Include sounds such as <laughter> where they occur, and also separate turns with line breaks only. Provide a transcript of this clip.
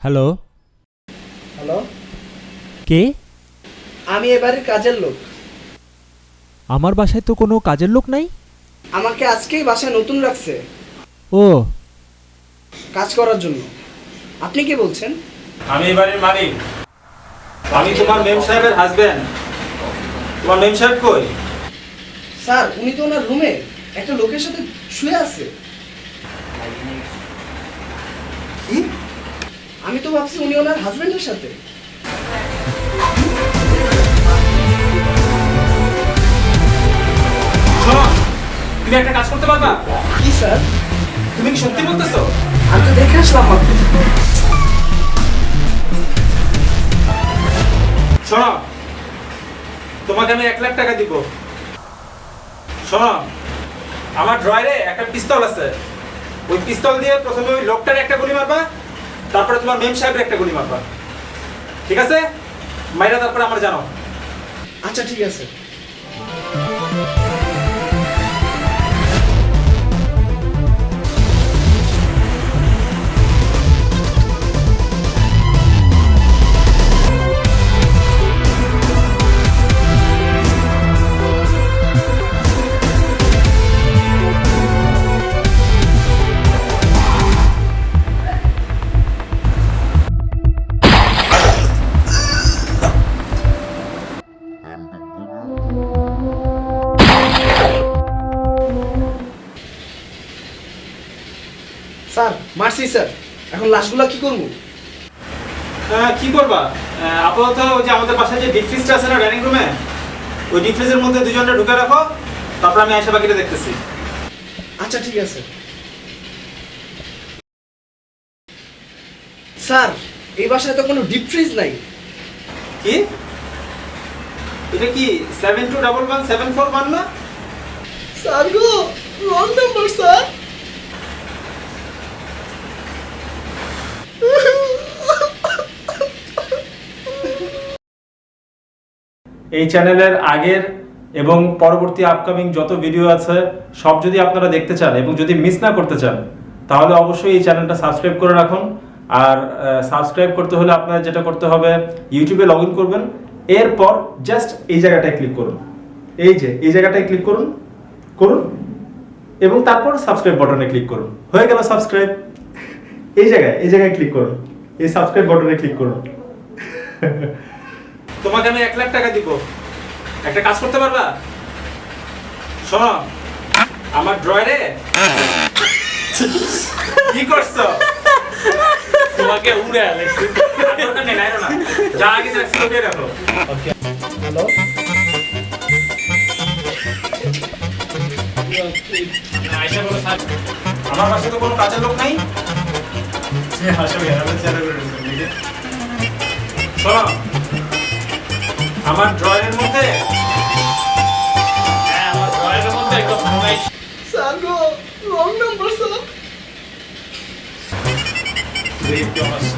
Hello?
Hello?
কে?
আমি এবারের কাজের লোক।
আমার বাসায় তো কোনো কাজের লোক নাই?
আমাকে আজকেই বাসায় নতুন রাখছে।
ও।
কাজ করার জন্য। আপনি কি বলছেন?
আমি এই বাড়ির মালিক। আমি তোমার মেম সাহেবের হাজবেন্ড তোমার মেম সাহেব কই?
স্যার উনি তো ওনার রুমে। একটা লোকের সাথে শুয়ে আছে।
কি?
আমি তো ভাবছি উনি ওনার হাজবেন্ডের সাথে।
শোনো তুমি একটা কাজ করতে পারবা?
কি স্যার?
তুমি কি সত্যি বলতেছো?
আমি তো দেখে আসলাম মাত্র।
শোনো তোমাকে আমি এক লাখ টাকা দিব। শোনো আমার ড্রয়ারে একটা পিস্তল আছে। ওই পিস্তল দিয়ে প্রথমে ওই লোকটার একটা গুলি মারবা তারপরে তোমার মেম সাহেবের একটা গুলি মারবা। ঠিক আছে? মাইরা তারপরে আমার জানাও।
আচ্ছা ঠিক আছে। স্যার মারছি স্যার। এখন লাশগুলা কি করব?
কি করবা? আপাতত যে আমাদের বাসায় যে ডিপ ফ্রিজটা আছে না ডাইনিং রুমে ওই ডিপ ফ্রিজের মধ্যে দুজনটা ঢুকে রাখো তারপর আমি আয়সা বাকিটা দেখতেছি।
আচ্ছা ঠিক আছে। স্যার এই বাসায় তো কোনো ডিপ ফ্রিজ নাই।
কি? এটা কি seven two double one seven four one না?
স্যার গো রং নাম্বার স্যার।
এই চ্যানেলের আগের এবং পরবর্তী আপকামিং যত ভিডিও আছে, সব যদি আপনারা দেখতে চান এবং যদি মিস না করতে চান, তাহলে অবশ্যই এই চ্যানেলটা সাবস্ক্রাইব করে রাখুন। আর সাবস্ক্রাইব করতে হলে আপনার যেটা করতে হবে ইউটিউবে লগ ইন করবেন। এরপর জাস্ট এই জায়গাটায় ক্লিক করুন। এই যে, এই জায়গাটায় ক্লিক করুন করুন এবং তারপর সাবস্ক্রাইব বাটনে ক্লিক করুন। হয়ে গেল সাবস্ক্রাইব এই জায়গায় এই জায়গায় ক্লিক করুন। এই সাবস্ক্রাইব বাটনে ক্লিক করুন। <laughs> তোমাকে আমি এক লাখ টাকা দিব। একটা কাজ করতে পারবা? শোনো আমার ড্রয়ারে কি করছ?
তোমাকে উড়ে আলেছি।
যা আগে রাখছি ওকে রাখো।
হ্যালো
আমার পাশে তো কোনো কাজের লোক নাই। <laughs> শোনো আমার ড্রয়ের মধ্যে?
হ্যাঁ আমার ড্রয়ারের মধ্যে একটা ফরমাইশ
স্যার গো রং নাম্বার স্যার